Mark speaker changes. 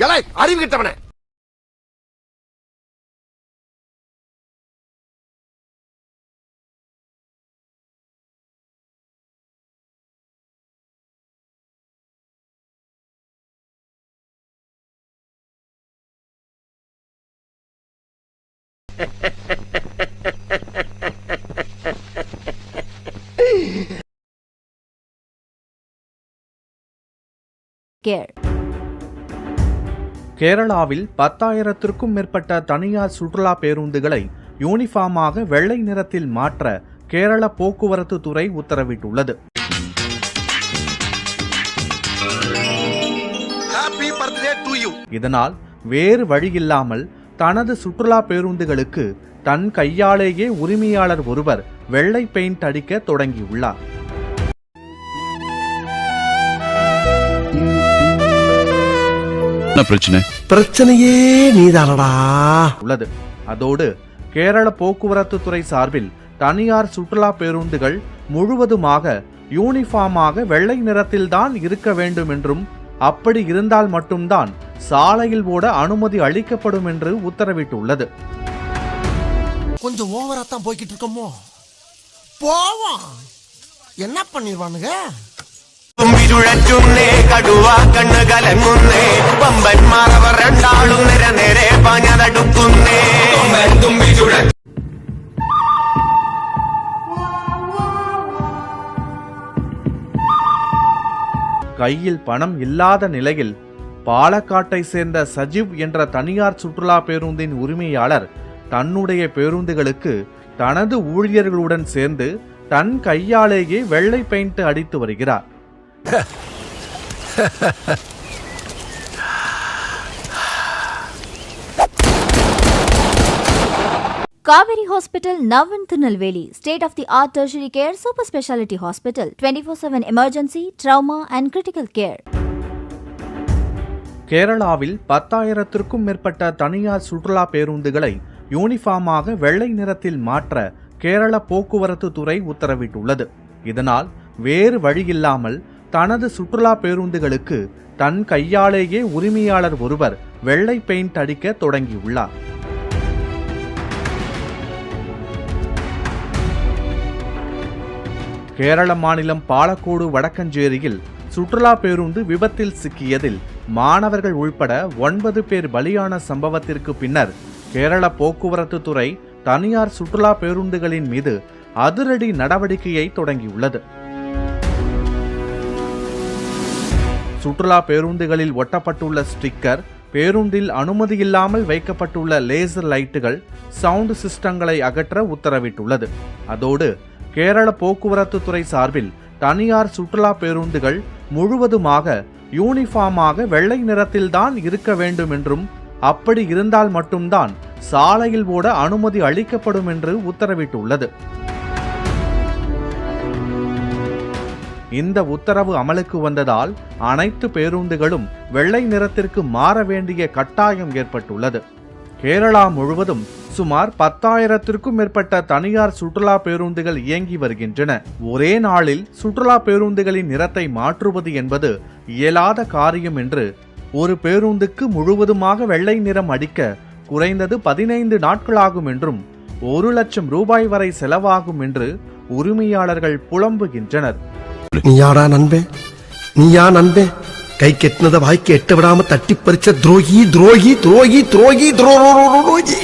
Speaker 1: எலை அறிவு கிட்டவனே
Speaker 2: care.
Speaker 3: கேரளாவில் பத்தாயிரத்திற்கும் மேற்பட்ட தனியார் சுற்றுலா பேருந்துகளை யூனிஃபார்மாக வெள்ளை நிறத்தில் மாற்ற கேரள போக்குவரத்து துறை உத்தரவிட்டுள்ளது. இதனால் வேறு வழியில்லாமல் தனது சுற்றுலா பேருந்துகளுக்கு தன் கையாலேயே உரிமையாளர் ஒருவர் வெள்ளை பெயிண்ட் அடிக்க தொடங்கியுள்ளார்.
Speaker 4: என்ன பிரச்சனை
Speaker 1: பிரச்சனையே நீதானடா
Speaker 3: உள்ளது அதோடு கேரள போக்குவரத்து துறை சார்பில் தனியார் சுற்றுலா பேருந்துகள் முழுவதுமாக யூனிஃபார்மாக வெள்ளை நிறத்தில்தான் இருக்க வேண்டும் என்றும் அப்படி இருந்தால் மட்டும்தான் சாலையில் ஓட அனுமதி அளிக்கப்படும் என்று உத்தரவிட்டுள்ளது
Speaker 5: கொஞ்சம் ஓவரா தான் போய்கிட்டு இருக்கோமோ போவோம் என்ன பண்ணிடுவானுங்க
Speaker 6: തുമ്പിതുഴറ്റുന്നേ കടുവ കണ്ണ് കലങ്ങുന്നേ വമ്പന്മാർ അവർ രണ്ടാളും നിര നേരെ പാഞ്ഞതടുക്കുന്നേ തുമ്പിതുഴ
Speaker 3: கையில் பணம் இல்லாத நிலையில் பாலக்காட்டை சேர்ந்த சஜீவ் என்ற தனியார் சுற்றுலா பேருந்தின் உரிமையாளர் தன்னுடைய பேருந்துகளுக்கு தனது ஊழியர்களுடன் சேர்ந்து தன் கையாலேயே வெள்ளை பெயிண்ட் அடித்து வருகிறார்
Speaker 2: Kaveri hospital Nawan Tirunelveli state of the art art care super speciality hospital hospital, 24 7 emergency, trauma, and critical care
Speaker 3: கேரளாவில் பத்தாயிரத்திற்கும் மேற்பட்ட தனியார் சுற்றுலா பேருந்துகளை யூனிஃபார்மாக வெள்ளை நிறத்தில் மாற்ற கேரள போக்குவரத்து துறை உத்தரவிட்டுள்ளது. இதனால் வேறு வழியில்லாமல் தனது சுற்றுலா பேருந்துகளுக்கு தன் கையாலேயே உரிமையாளர் ஒருவர் வெள்ளை பெயிண்ட் அடிக்க தொடங்கியுள்ளார். கேரள மாநிலம் பாலக்கோடு வடக்கஞ்சேரியில் சுற்றுலா பேருந்து விபத்தில் சிக்கியதில் மாணவர்கள் உள்பட ஒன்பது பேர் பலியான சம்பவத்திற்கு பின்னர் கேரள போக்குவரத்து துறை தனியார் சுற்றுலா பேருந்துகளின் மீது அதிரடி நடவடிக்கையை தொடங்கியுள்ளது. சுற்றுலா பேருந்துகளில் ஒட்டப்பட்டுள்ள ஸ்டிக்கர் பேருந்தில் அனுமதியில்லாமல் வைக்கப்பட்டுள்ள லேசர் லைட்டுகள் சவுண்ட் சிஸ்டங்களை அகற்ற உத்தரவிட்டுள்ளது. அதோடு கேரள போக்குவரத்து துறை சார்பில் தனியார் சுற்றுலா பேருந்துகள் முழுவதுமாக யூனிஃபார்மாக வெள்ளை நிறத்தில்தான் இருக்க வேண்டும் என்றும் அப்படி இருந்தால் மட்டும்தான் சாலையில் ஓட அனுமதி அளிக்கப்படும் என்று உத்தரவிட்டுள்ளது. இந்த உத்தரவு அமலுக்கு வந்ததால் அனைத்து பேருந்துகளும் வெள்ளை நிறத்திற்கு மாற வேண்டிய கட்டாயம் ஏற்பட்டுள்ளது. கேரளா முழுவதும் சுமார் பத்தாயிரத்திற்கும் மேற்பட்ட தனியார் சுற்றுலா பேருந்துகள் இயங்கி வருகின்றன. ஒரே நாளில் சுற்றுலா பேருந்துகளின் நிறத்தை மாற்றுவது என்பது இயலாத காரியம் என்று ஒரு பேருந்துக்கு முழுவதுமாக வெள்ளை நிறம் அடிக்க குறைந்தது பதினைந்து நாட்களாகும் என்றும் ஒரு லட்சம் ரூபாய் வரை செலவாகும் என்று உரிமையாளர்கள் புலம்புகின்றனர்.
Speaker 1: நீயாடா நண்பே? நீயா நண்பே? கை கெட்டினத வாய்க்கு எட்ட விடாம தட்டி பறிச்ச துரோகி துரோகி துரோகி துரோகி துரோகி